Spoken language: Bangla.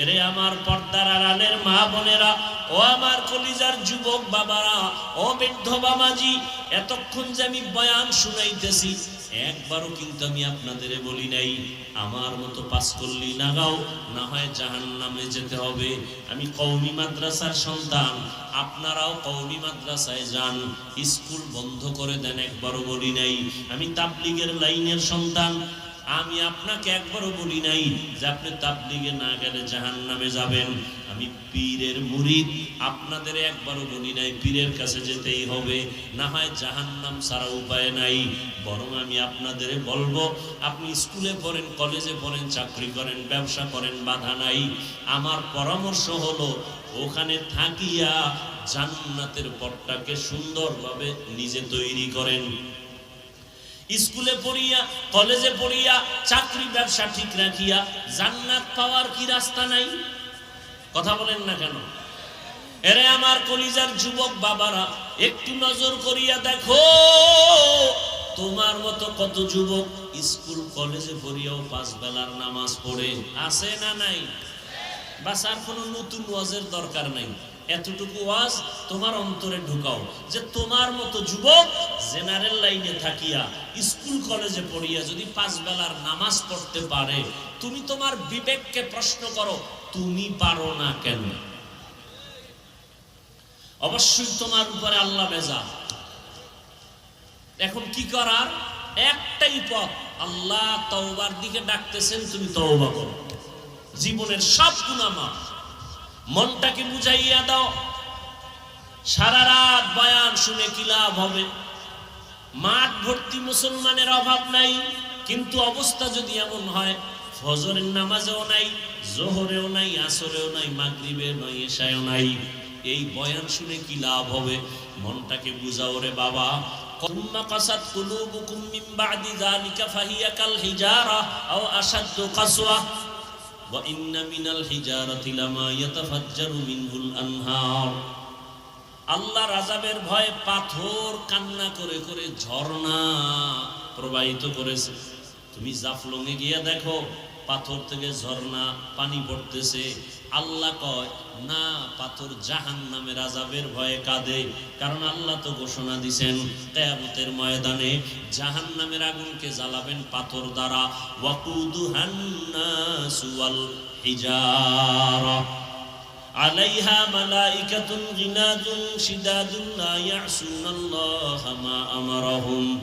এরে আমার পর্দার আড়ালের মা বোনেরা, ও আমার কলিজার যুবক বাবারা, ও বৃদ্ধ বাবাজি এতক্ষণ যে আমি বয়ান শুনাইতেছি, একবারও কিন্তু আমি আপনাদের বলি নাই, আমার মতো পাস করলি না গাও, না হয় জাহান নামে যেতে হবে। আমি কৌমি মাদ্রাসার সন্তান, আপনারাও কৌমি মাদ্রাসায় যান, স্কুল বন্ধ করে দেন, একবারও বলি নাই। আমি তাবলিগের লাইনের সন্তান আমি আপনাকে একবারও বলি নাই যে আপনি তাবলিগে না গেলে জাহান নামে যাবেন। আমি পীরের মুরিদ, আপনাদের একবারও বলি নাই পীরের কাছে যেতেই হবে। না হয় জাহান নাম ছাড়া উপায় নাই। বরং আমি আপনাদের বলব, আপনি স্কুলে পড়েন, কলেজে পড়েন, চাকরি করেন, ব্যবসা করেন, বাধা নাই। আমার পরামর্শ হলো, ওখানে থাকিয়া জান্নাতের পথটাকে সুন্দরভাবে নিজে তৈরি করেন। স্কুলে পড়িয়া, কলেজে পড়িয়া, চাকরি ব্যবসা ঠিক রাখিয়া, জান্নাত পাওয়ার কি রাস্তা নাই? কথা বলেন না কেন? এরে আমার কলিজার যুবক বাবারা, একটু নজর করিয়া দেখো, তোমার মতো কত যুবক স্কুল, কলেজে পড়িয়াও পাঁচ বেলার নামাজ পড়ে। আছে না নাই? বাস আর কোনো নতুন ওয়াজের দরকার নাই। এতটুকু ওয়াজ তোমার অন্তরে ঢুকাও যে তোমার মতো যুবক জেনারেল লাইনে থাকিয়া স্কুল কলেজে পড়িয়া যদি পাঁচ বেলার নামাজ পড়তে পারে, তুমি তোমার বিবেককে প্রশ্ন করো, তুমি পারো না কেন? অবশ্যই তোমার উপরে আল্লাহ বেজা এখন কি করার? একটাই পথ, আল্লাহ তওবার দিকে ডাকতেছেন, তুমি তওবা করো। জীবনের সব গুণামা মনটাকে বুঝাইয়া দাও। সারা রাত বয়ান শুনে কি লাভ হবে? মাঠ ভর্তি মুসলমানের অভাব নাই, কিন্তু অবস্থা যদি এমন হয়, ফজরের নামাজেও নাই, জোহরেও নাই, আসরেও নাই মাগরিবে নাই, এশায়ও নাই। এই বয়ান শুনে কি লাভ হবে? মনটাকে বুঝাও রে বাবা। কাসাত কুলুবুকুম মিন বাদি যালিকা ফাহিয়া কাল হিজারা আও আশাদ্দু কাসওয়া। وإن من الحجارة لما يتفجر منه الأنهار আল্লাহ রাজাবের ভয়ে পাথর কান্না করে করে ঝর্ণা প্রবাহিত করেছে তুমি জাফলংয়ে গিয়ে দেখো পাথর থেকে ঝর্ণা পানি পড়তেছে আল্লাহ কয় না পাথর জাহান নামে রাজাবের ভয়ে কাঁদে কারণ আল্লাহ তো ঘোষণা দিছেন কেয়ামতের ময়দানে জাহান নামের আগুনকে জ্বালাবেন পাথর দ্বারা ওয়াকুদু হান্নাসু الإنس والحجارة عليها ملائكة غناد شداد لا يعصون الله ما أمرهم.